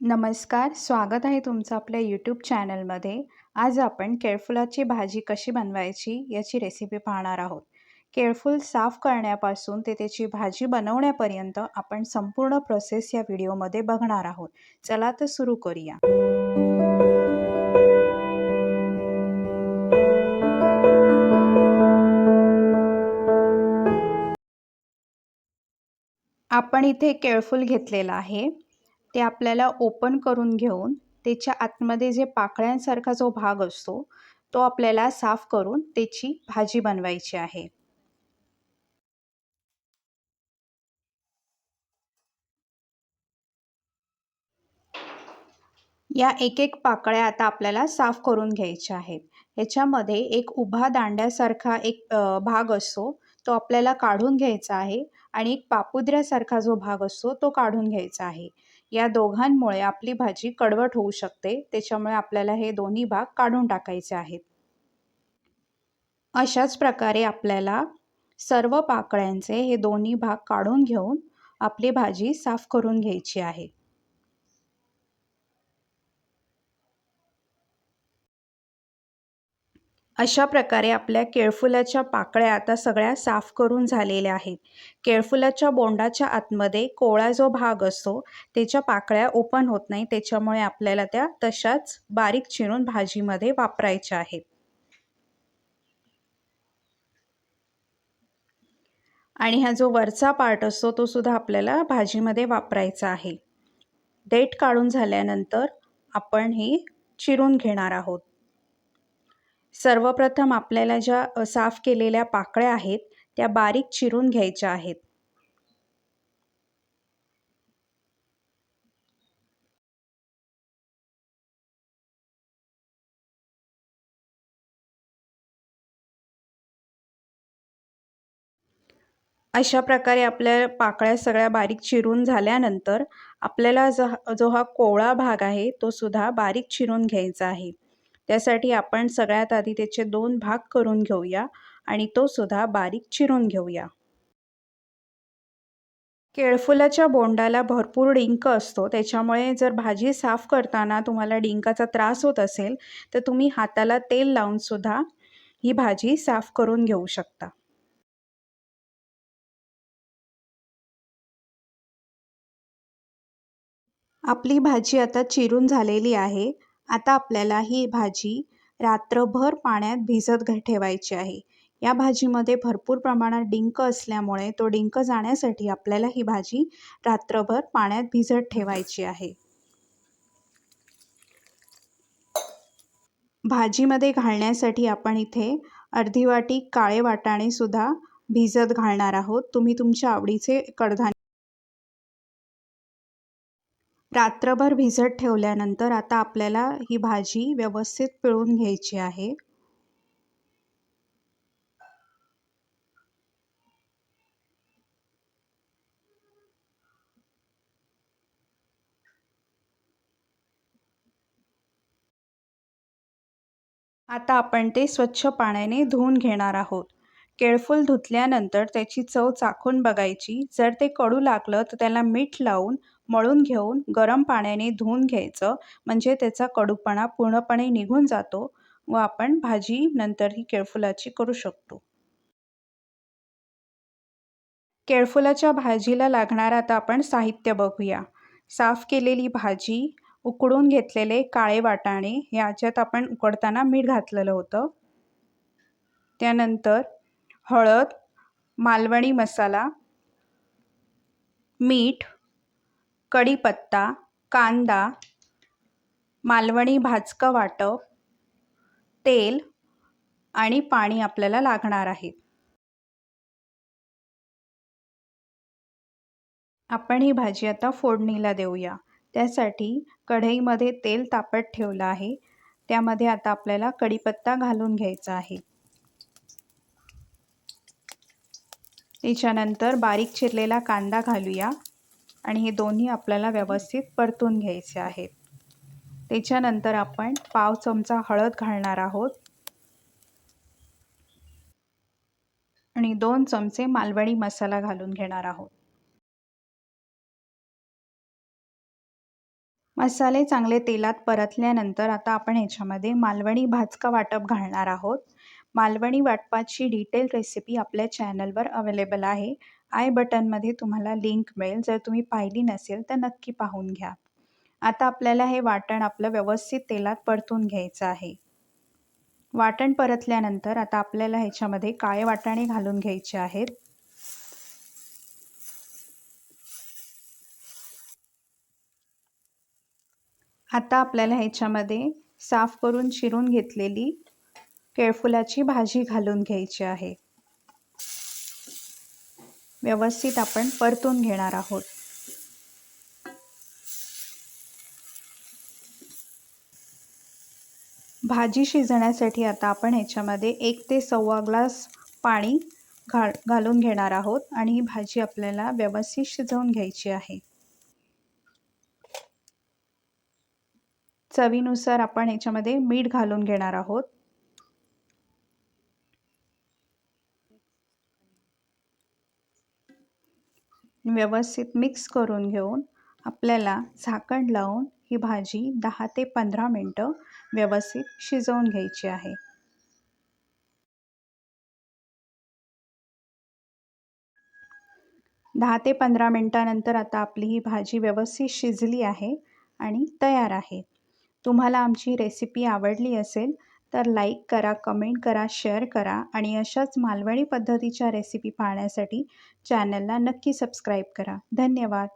नमस्कार स्वागत आहे तुमचं आपल्या यूट्यूब चॅनलमध्ये आज आपण केळफुलाची भाजी कशी बनवायची याची रेसिपी पाहणार आहोत. केळफूल साफ करण्यापासून ते त्याची भाजी बनवण्यापर्यंत आपण संपूर्ण प्रोसेस या व्हिडिओमध्ये बघणार आहोत. चला तर सुरू करूया. आपण इथे केळफूल घेतलेलं आहे. ते आपल्याला ओपन करून घेऊन त्याच्या आतमध्ये जे पाकळ्यांसारखा जो भाग असतो तो आपल्याला साफ करून त्याची भाजी बनवायची आहे. या एक एक पाकळ्या आता आपल्याला साफ करून घ्यायच्या आहेत. ह्याच्यामध्ये एक उभा दांड्यासारखा एक भाग असतो तो आपल्याला काढून घ्यायचा आहे आणि एक पापुद्र्यासारखा जो भाग असतो तो काढून घ्यायचा आहे. या दोघांमुळे आपली भाजी कडवट होऊ शकते. त्याच्यामुळे आपल्याला हे दोन्ही भाग काढून टाकायचे आहेत. अशाच प्रकारे आपल्याला सर्व पाकळ्यांचे हे दोन्ही भाग काढून घेऊन आपली भाजी साफ करून घ्यायची आहे. अशा प्रकारे आपल्या केळफुलाच्या पाकळ्या आता सगळ्या साफ करून झालेल्या आहेत. केळफुलाच्या बोंडाच्या आतमध्ये कोळा जो भाग असतो त्याच्या पाकळ्या ओपन होत नाही. त्याच्यामुळे आपल्याला त्या तशाच बारीक चिरून भाजीमध्ये वापरायच्या आहेत. आणि हा जो वरचा पार्ट असतो तो सुद्धा आपल्याला भाजीमध्ये वापरायचा आहे. डेट काढून झाल्यानंतर आपण हे चिरून घेणार आहोत. सर्वप्रथम आपल्याला ज्या साफ केलेल्या पाकळ्या आहेत त्या बारीक चिरून घ्यायच्या आहेत. अशा प्रकारे आपल्या पाकळ्या सगळ्या बारीक चिरून झाल्यानंतर आपल्याला जो जो हा कोवळा भाग आहे तो सुद्धा बारीक चिरून घ्यायचा आहे. त्यासाठी आपण सगळ्यात आधी त्याचे दोन भाग करून घेऊया आणि तो सुद्धा बारीक चिरून घेऊया. केळफुलाच्या बोंडाला भरपूर डिंक असतो. त्याच्यामुळे जर भाजी साफ करताना तुम्हाला डिंकाचा त्रास होत असेल तर तुम्ही हाताला तेल लावून सुद्धा ही भाजी साफ करून घेऊ शकता. आपली भाजी आता चिरून झालेली आहे. आता आपल्याला ही भाजी रात्रभर पाण्यात भिजत ठेवायची आहे. या भाजीमध्ये भरपूर प्रमाणात डिंक असल्यामुळे तो डिंक जाण्यासाठी आपल्याला ही भाजी रात्रभर पाण्यात भिजत ठेवायची आहे. भाजीमध्ये घालण्यासाठी आपण इथे अर्धी वाटी काळे वाटाणे सुद्धा भिजत घालणार आहोत. तुम्ही तुमच्या आवडीचे कडधान्य रात्रभर भिजत ठेवल्यानंतर आता आपल्याला ही भाजी व्यवस्थित पिळून घ्यायची आहे. आता आपण ते स्वच्छ पाण्याने धुवून घेणार आहोत. केळफूल धुतल्यानंतर त्याची चव चाखून बघायची. जर ते कडू लागलं तर त्याला मीठ लावून मळून घेऊन गरम पाण्याने धुवून घ्यायचं. म्हणजे त्याचा कडूपणा पूर्णपणे निघून जातो व आपण भाजी नंतर ही केळफुलाची करू शकतो. केळफुलाच्या भाजीला लागणारं आता आपण साहित्य बघूया. साफ केलेली भाजी उकडून घेतलेले काळे वाटाणे याच्यात आपण उकडताना मीठ घातलेलं होतं. त्यानंतर हळद मालवणी मसाला मीठ कढीपत्ता कांदा मालवणी भाजकं वाटप तेल आणि पाणी आपल्याला लागणार आहे. आपण ही भाजी आता फोडणीला देऊया. त्यासाठी कढईमध्ये तेल तापत ठेवलं आहे. त्यामध्ये आता आपल्याला कढीपत्ता घालून घ्यायचा आहे. त्याच्यानंतर बारीक चिरलेला कांदा घालूया. आणि हे दोन्ही आपल्याला व्यवस्थित परतून घ्यायचे आहेत. त्याच्यानंतर आपण पाव चमचा हळद घालणार आहोत. आणि दोन चमचे मालवणी मसाला घालून घेणार आहोत. मसाले चांगले तेलात परतल्यानंतर आता आपण ह्याच्यामध्ये मालवणी भाजका वाटप घालणार आहोत. मालवणी वाटपाची डिटेल रेसिपी आपल्या चॅनलवर अवेलेबल आहे. आय बटनमध्ये तुम्हाला लिंक मिळेल. जर तुम्ही पाहिली नसेल तर नक्की पाहून घ्या. आता आपल्याला हे वाटण आपलं व्यवस्थित तेलात परतून घ्यायचं आहे. वाटण परतल्यानंतर आता आपल्याला ह्याच्यामध्ये काळे वाटाणे घालून घ्यायचे आहेत. आता आपल्याला ह्याच्यामध्ये साफ करून चिरून घेतलेली केळफुलाची भाजी घालून घ्यायची आहे. व्यवस्थित आपण परतून घेणार आहोत. भाजी शिजण्यासाठी आता आपण ह्याच्यामध्ये एक ते सव्वा ग्लास पाणी घाल घालून घेणार आहोत आणि ही भाजी आपल्याला व्यवस्थित शिजवून घ्यायची आहे. चवीनुसार आपण ह्याच्यामध्ये मीठ घालून घेणार आहोत. व्यवस्थित मिक्स करून घेऊन आपल्याला झाकण लावून ही भाजी दहा ते पंधरा मिनटं व्यवस्थित शिजवून घ्यायची आहे. दहा ते पंधरा मिनटानंतर आता आपली ही भाजी व्यवस्थित शिजली आहे आणि तयार आहे. तुम्हाला आमची रेसिपी आवडली असेल तर लाईक करा कमेंट करा शेअर करा आणि अशाच मालवणी पद्धतीच्या रेसिपी पाहण्यासाठी चॅनलला नक्की सबस्क्राईब करा. धन्यवाद.